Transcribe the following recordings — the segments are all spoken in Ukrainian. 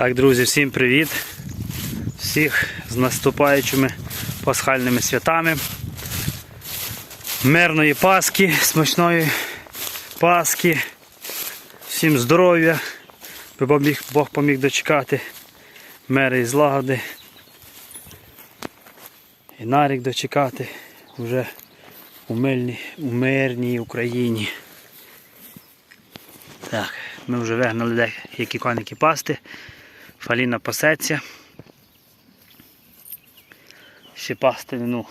Так, друзі, всім привіт! Всіх з наступаючими пасхальними святами. Мирної Пасхи, смачної Пасхи. Всім здоров'я, Бог поміг дочекати. Мери і злагоди. І нарік дочекати вже у, мильній, у мирній Україні. Так, ми вже вигнали деякі коники пасти. Фаліна пасеться. Ще пасти, ну,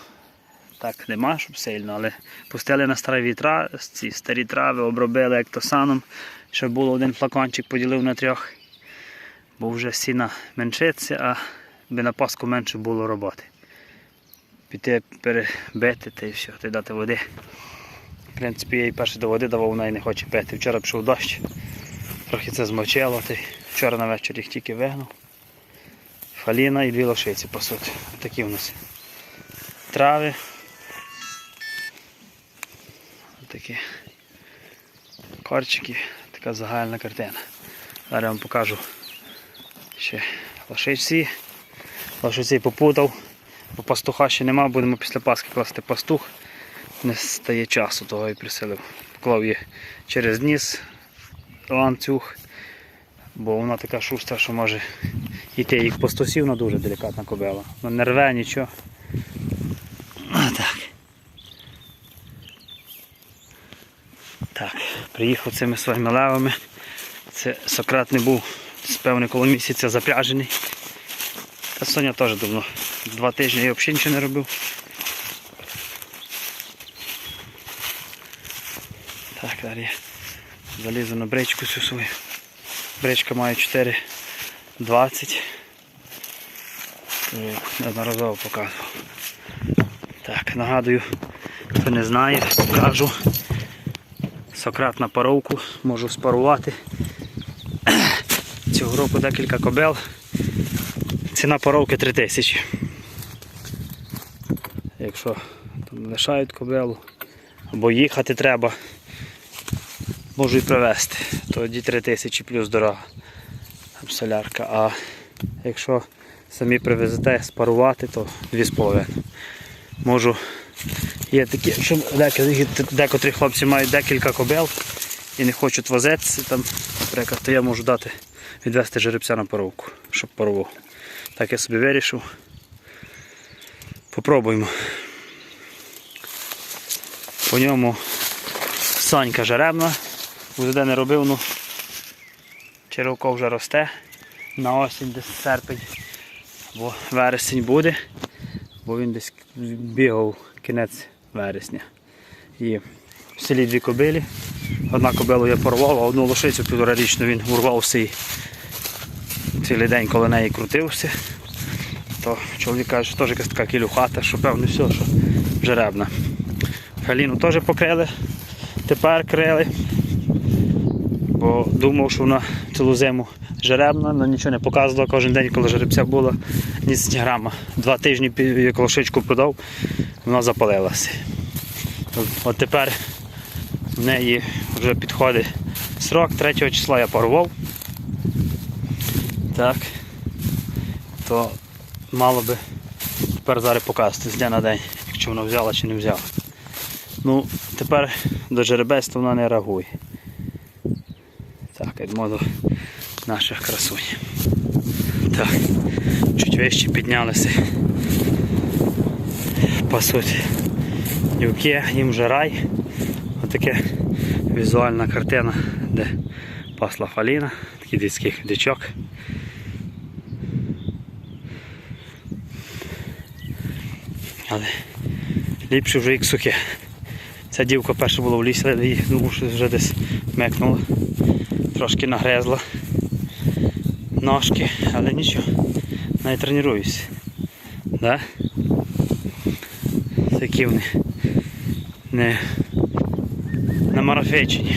так нема, щоб сильно, але пустили на старі трави, ці старі трави, обробили ектосаном, щоб було один флакончик, поділив на трьох. Бо вже сіна меншиться, а би на паску менше було роботи. Піти перебити та і все, й дати води. В принципі, я їй перше до води давав, вона і не хоче пити. Вчора пішов дощ, трохи це змочило, та вчора на вечір їх тільки вигнав. Фаліна і дві лошиці пасуть. Такі у нас трави. Такі корчики, така загальна картина. Зараз я вам покажу ще лошиці. Лошиці попутав, бо пастуха ще нема, будемо після Пасхи класти пастух. Не стає часу, того і присилив. Поклав її через ніс ланцюг, бо вона така шустра, що може йти їх пастусів, вона дуже делікатна кобила. Вона не рве нічого. Так. Так, приїхав цими своїми левами. Це Сократ не був з певне коло місяця запряжений. Та Соня теж давно. Два тижні я взагалі нічого не робив. Так, далі залізу на бричку цю свою. Бричка має 4,20. Е, Неодноразово показував. Так, нагадую, хто не знає, покажу. Сократ на паровку, можу спарувати. Цього року декілька кобел. Ціна паровки 3000. Якщо там лишають кобелу або їхати треба, можу і привезти. Тоді 3000 плюс дорога солярка. А якщо самі привезете спарувати, то 2,5. Можу. Є такі, якщо декотрі, хлопці мають декілька кобел і не хочуть возитися, там, наприклад, то я можу дати відвести жеребця на паровку, щоб парував. Так я собі вирішив. Попробуємо. По ньому санька жеребна. Уже не робив, ну черевко вже росте. На осінь десь серпень, бо вересень буде, бо він десь бігав кінець вересня. І в селі дві кобилі. Одна кобилу я порвав, а одну лошицю півторарічну він урвався і цілий день коло неї крутився. То чоловік каже, що теж якась така кілюхата, що певно все, що жеребна. Галіну теж покрили, тепер крили, бо думав, що вона цілу зиму жеребна, але нічого не показувала кожен день, коли жеребця було, ні грама. Два тижні пі- як лошичку продав, вона запалилася. От- тепер в неї вже підходить срок, 3 числа я порвав. Так. То мало би тепер зараз показати з дня на день, якщо вона взяла чи не взяла. Ну, тепер до жеребецтва вона не реагує. Йдемо наших красунь. Так, чуть вище піднялися. Пасуть юки, їм вже рай. Отаке візуальна картина, де пасла фаліна, такий дитський дичок. Але ліпше вже сухе. Ця дівка перша була в лісі, але її ну, що вже десь мекнула. Трошки нагрезла ножки, але нічого, навіть тренуюся. Да? Такі вони не намарафечені.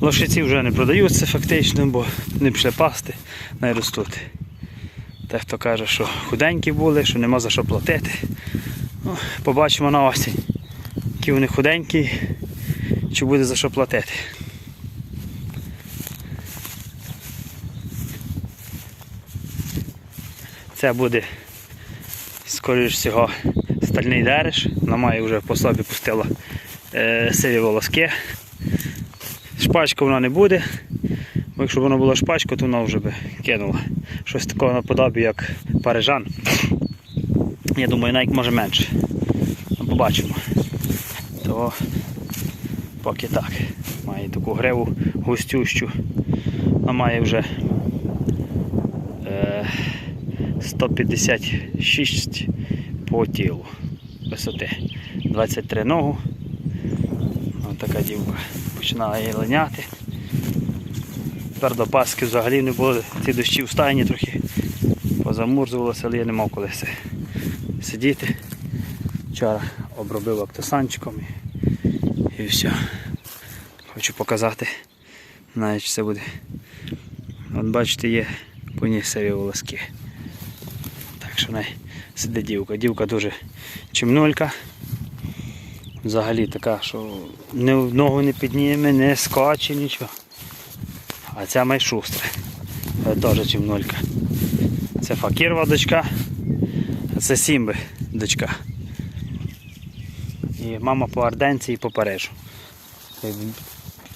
Лошиці вже не продаються фактично, бо не пішли пасти, не ростуть. Дехто каже, що худенькі були, що нема за що платити. Ну, побачимо на осінь, які вони худенькі, чи буде за що платити. Це буде, скоріш всього, стальний дереш, вона має вже по собі пустила е, сиві волоски. Шпачка вона не буде, бо якщо б вона була шпачка, то вона вже би кинула. Щось такого наподобі, як парижан. Я думаю, навіть може менше. Побачимо. То поки так. Має таку гриву густющу. Вона має вже е, 156 по тілу висоти. 23 ногу. Ось така дівка починала її линяти. Тепер до Пасхи взагалі не було ці дощі в стайні трохи позамурзувалося, але я не мав коли сидіти. Вчора обробив оптосанчиком і, все. Хочу показати, навіть це буде. От бачите, є по ній сиві волоски. Так що най сидить дівка. Дівка дуже чимнулька. Взагалі така, що не в ногу не підніме, не скоче, нічого. А ця майшустра. Це теж чимнулька. Це факірова дочка, а це Сімби дочка. І мама по Арденці і по Парижу.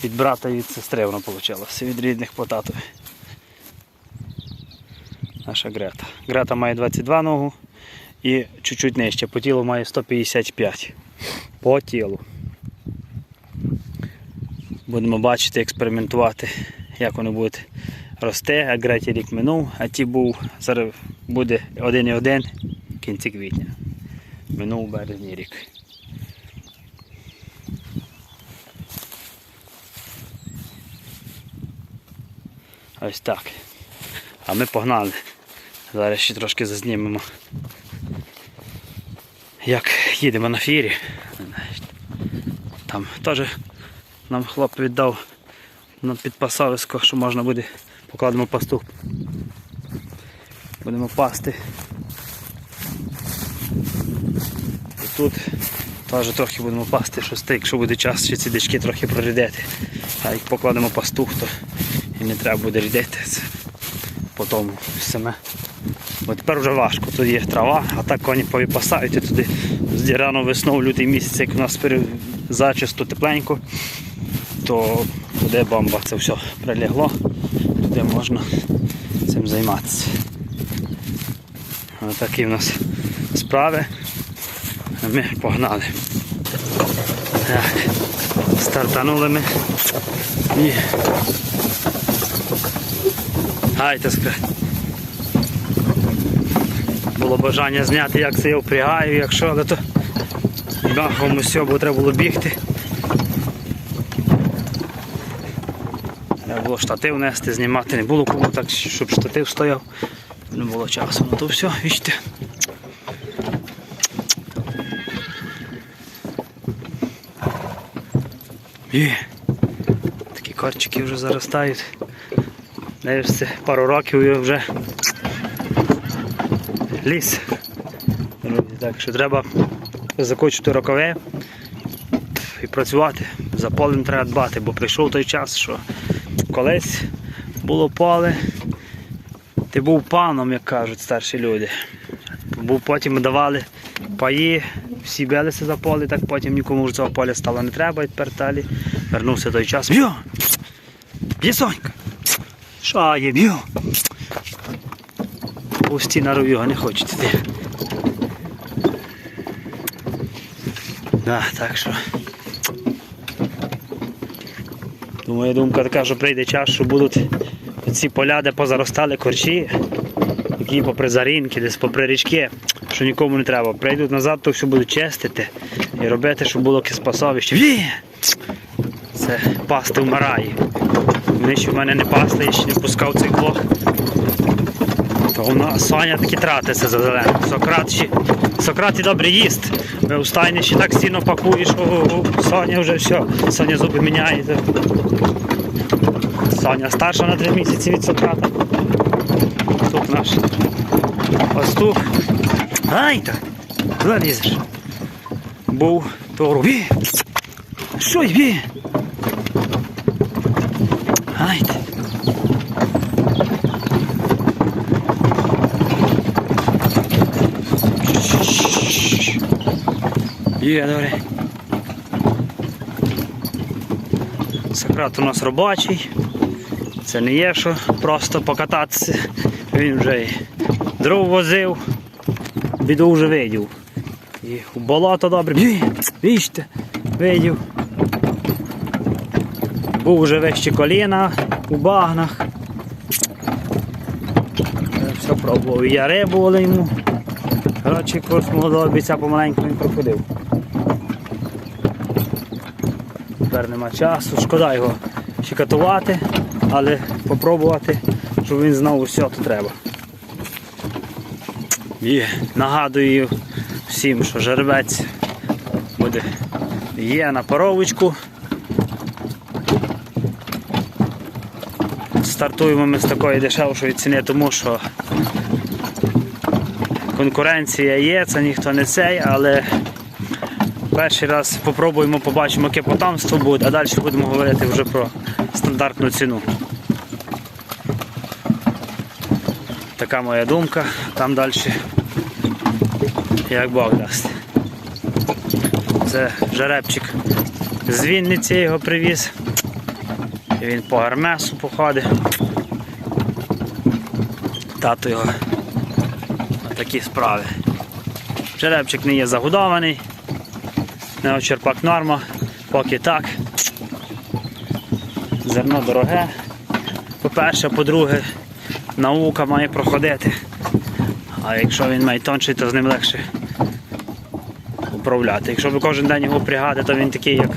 Від брата і від сестри воно вийшло. Від рідних по татові. Наша Грета. Грета має 22 ногу і чуть-чуть нижче. По тілу має 155. По тілу. Будемо бачити, експериментувати, як вони будуть рости. А Греті рік минув, а ті був, зараз буде 1,1 в кінці квітня. Минув березні рік. Ось так. А ми погнали. Зараз ще трошки зазнімемо. Як їдемо на фірі. Там теж нам хлоп віддав на підпасовисько, що можна буде, покладемо пастух. Будемо пасти. І тут теж трохи будемо пасти, щось якщо буде час, ще ці дички трохи прорідити. А як покладемо пастух, то і не треба буде рідити по тому саме. Бо тепер вже важко, тут є трава, а так коні повипасають і туди з рано весною, лютий місяць, як у нас зачисто тепленько, то туди бомба, це все прилягло, туди можна цим займатися. Ось такі в нас справи. Ми погнали. Так, стартанули ми і Гайте скра. Було бажання зняти, як це я впрягаю, якщо, але то бахом усе, бо треба було бігти. Треба було штатив нести, знімати, не було кому так, щоб штатив стояв. Не було часу. Ну то все, бачите. Є. Такі корчики вже заростають. Дивишся, пару років і вже ліс. Так що треба закочити рокаве і працювати. За полем треба дбати, бо прийшов той час, що колись було поле, ти був паном, як кажуть старші люди. Був потім давали паї, всі билися за поле, так потім нікому ж цього поля стало не треба, і тепер далі вернувся той час. Б'є Сонька! Що є б'ю? Пусті на ров'ю, не йти. Да, так що. Моя думка така, що прийде час, що будуть ці поля, де позаростали корчі, які попри зарінки, десь попри річки, що нікому не треба. Прийдуть назад, то все будуть чистити і робити, щоб було киспасовище. Це пасти вмирає. Вони в мене не пасли, я ще не пускав цей блок. То вона Соня таки тратиться за зелену. Сократ ще Сократ і добре їсть. Ви у стайні ще так сильно пакуєш, о, о, Соня вже все. Соня зуби міняє. Соня старша на три місяці від Сократа. Тут наш. Пастух. Ай так. Куди лізеш? Був то рубі. Що йбі? Знаєте. Є, добре. Сократ у нас робочий. Це не є, що просто покататися. Він вже дров возив, біду вже видів. І у болото добре. Бачите, видів. Був вже вище коліна у багнах. Все пробував. Я рибу але йому. Коротше, курс молодого бійця помаленьку він проходив. Тепер нема часу. Шкода його щекатувати, але попробувати, щоб він знав усе, то треба. І нагадую всім, що жеребець буде є на паровочку. Стартуємо ми з такої дешевшої ціни, тому що конкуренція є, це ніхто не цей, але перший раз попробуємо, побачимо, яке потомство буде, а далі будемо говорити вже про стандартну ціну. Така моя думка, там далі як Бог дасть. Це жеребчик з Вінниці його привіз. І він по Армесу походить. Тато його на такі справи. Жеребчик не є загодований, не черпак норма, поки так. Зерно дороге. По-перше, по-друге, наука має проходити. А якщо він має тонший, то з ним легше управляти. Якщо ви кожен день його пригати, то він такий, як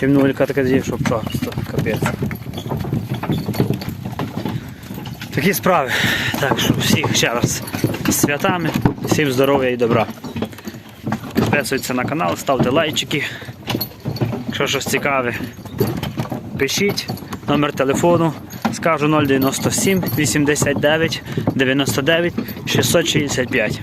чим нулька така з'їв, щоб просто капець. Такі справи. Так що всіх ще раз з святами, всім здоров'я і добра. Підписуйтесь на канал, ставте лайчики. Якщо щось цікаве, пишіть. Номер телефону скажу 097 89 99 665.